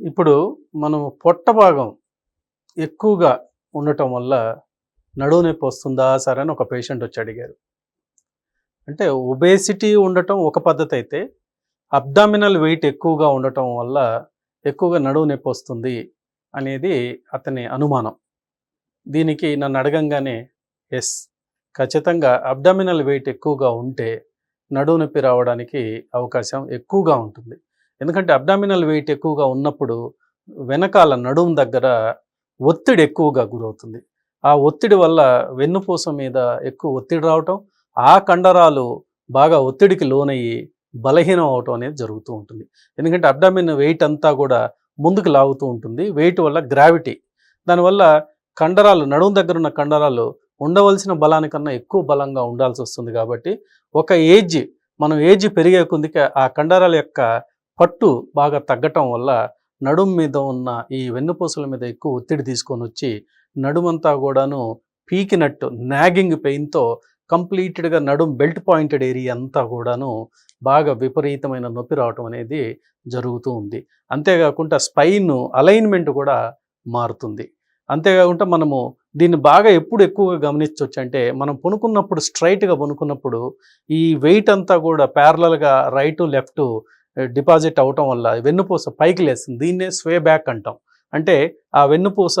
ఇప్పుడు మనం పొట్ట భాగం ఎక్కువగా ఉండటం వల్ల నడువు నొప్పి వస్తుందా సరే అని ఒక పేషెంట్ వచ్చి అడిగారు. అంటే ఒబేసిటీ ఉండటం ఒక పద్ధతి అయితే అబ్డామినల్ వెయిట్ ఎక్కువగా ఉండటం వల్ల ఎక్కువగా నడువు నొప్పి వస్తుంది అనేది అతని అనుమానం. దీనికి నన్ను అడగంగానే ఎస్ ఖచ్చితంగా అబ్డామినల్ వెయిట్ ఎక్కువగా ఉంటే నడువు నొప్పి రావడానికి అవకాశం ఎక్కువగా ఉంటుంది. ఎందుకంటే అబ్డామినల్ వెయిట్ ఎక్కువగా ఉన్నప్పుడు వెనకాల నడుము దగ్గర ఒత్తిడి ఎక్కువగా గురవుతుంది. ఆ ఒత్తిడి వల్ల వెన్నుపూస మీద ఎక్కువ ఒత్తిడి రావటం ఆ కండరాలు బాగా ఒత్తిడికి లోనయ్యి బలహీనం అవటం అనేది జరుగుతూ ఉంటుంది. ఎందుకంటే అబ్డామిన్ వెయిట్ అంతా కూడా ముందుకు లాగుతూ ఉంటుంది. వెయిట్ వల్ల గ్రావిటీ దానివల్ల కండరాలు నడుము దగ్గర ఉన్న కండరాలు ఉండవలసిన బలానికన్నా ఎక్కువ బలంగా ఉండాల్సి వస్తుంది కాబట్టి ఒక ఏజ్ మనం ఏజ్ పెరిగే కొందికి ఆ కండరాల యొక్క పట్టు బాగా తగ్గటం వల్ల నడుము మీద ఉన్న ఈ వెన్నుపూసల మీద ఎక్కువ ఒత్తిడి తీసుకొని వచ్చి నడుమంతా కూడాను పీకినట్టు నాగింగ్ పెయిన్తో కంప్లీటెడ్గా నడుం బెల్ట్ పాయింటెడ్ ఏరియా అంతా కూడాను బాగా విపరీతమైన నొప్పి రావటం అనేది జరుగుతూ ఉంది. అంతేకాకుండా స్పైన్ అలైన్మెంట్ కూడా మారుతుంది. అంతేకాకుండా మనము దీన్ని బాగా ఎప్పుడు ఎక్కువగా గమనించవచ్చు అంటే మనం పొనుకున్నప్పుడు స్ట్రైట్గా పొనుకున్నప్పుడు ఈ వెయిట్ అంతా కూడా ప్యారలల్గా రైట్ లెఫ్ట్ డిపాజిట్ అవటం వల్ల వెన్నుపూస పైకి లేస్తుంది. దీన్నే స్వే బ్యాక్ అంటాం. అంటే ఆ వెన్నుపూస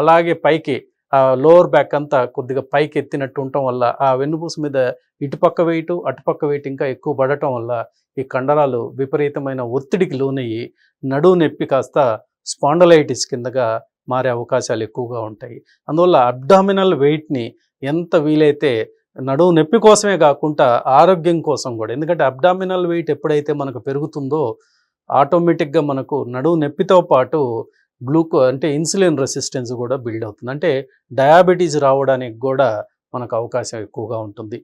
అలాగే పైకి ఆ లోవర్ బ్యాక్ అంతా కొద్దిగా పైకి ఎత్తినట్టు ఉండటం వల్ల ఆ వెన్నుపూస మీద ఇటుపక్క వెయిట్ అటుపక్క వెయిట్ ఇంకా ఎక్కువ పడటం వల్ల ఈ కండరాలు విపరీతమైన ఒత్తిడికి లోనయ్యి నడువు నొప్పి కాస్త స్పాండలైటిస్ కిందగా మారే అవకాశాలు ఎక్కువగా ఉంటాయి. అందువల్ల అబ్డామినల్ వెయిట్ని ఎంత వీలైతే నడువు నొప్పి కోసమే కాకుండా ఆరోగ్యం కోసం కూడా. ఎందుకంటే అబ్డామినల్ వెయిట్ ఎప్పుడైతే మనకు పెరుగుతుందో ఆటోమేటిక్గా మనకు నడువు నొప్పితో పాటు గ్లూకో అంటే ఇన్సులిన్ రెసిస్టెన్స్ కూడా బిల్డ్ అవుతుంది. అంటే డయాబెటీస్ రావడానికి కూడా మనకు అవకాశం ఎక్కువగా ఉంటుంది.